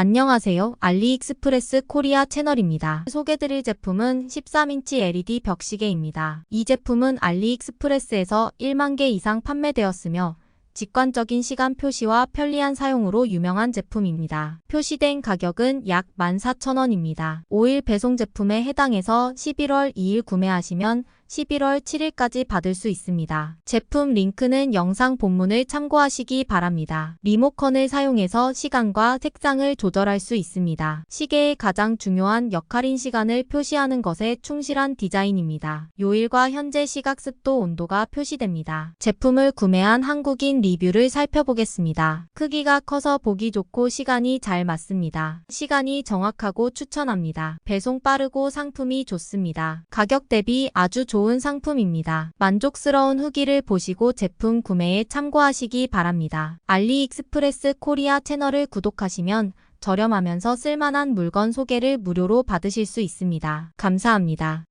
안녕하세요. 알리익스프레스 코리아 채널입니다. 소개드릴 제품은 13인치 LED 벽시계입니다. 이 제품은 알리익스프레스에서 1만 개 이상 판매되었으며 직관적인 시간 표시와 편리한 사용으로 유명한 제품입니다. 표시된 가격은 약 14,000원입니다. 5일 배송 제품에 해당해서 11월 2일 구매하시면 11월 7일까지 받을 수 있습니다. 제품 링크는 영상 본문을 참고하시기 바랍니다. 리모컨을 사용해서 시간과 색상을 조절할 수 있습니다. 시계의 가장 중요한 역할인 시간을 표시하는 것에 충실한 디자인입니다. 요일과 현재 시각 습도 온도가 표시됩니다. 제품을 구매한 한국인 리뷰를 살펴보겠습니다. 크기가 커서 보기 좋고 시간이 잘 맞습니다. 시간이 정확하고 추천합니다. 배송 빠르고 상품이 좋습니다. 가격 대비 아주 좋은 상품입니다. 만족스러운 후기를 보시고 제품 구매에 참고하시기 바랍니다. 알리익스프레스 코리아 채널을 구독하시면 저렴하면서 쓸만한 물건 소개를 무료로 받으실 수 있습니다. 감사합니다.